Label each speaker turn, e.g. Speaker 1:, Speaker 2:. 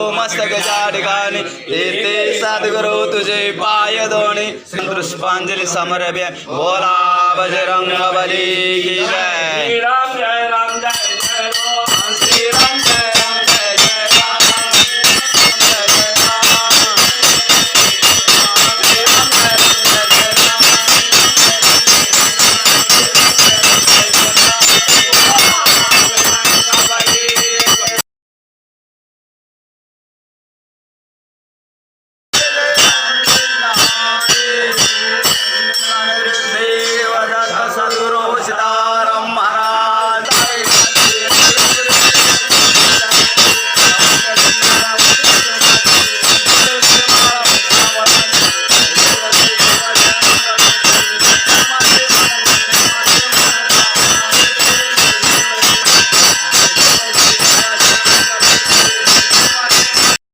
Speaker 1: मस्तकाच्या ठिकाणी येते सद्गुरु तुझे पाय दोणी पुष्पांजली समरभ्य बोला बजरंग बली की जय। した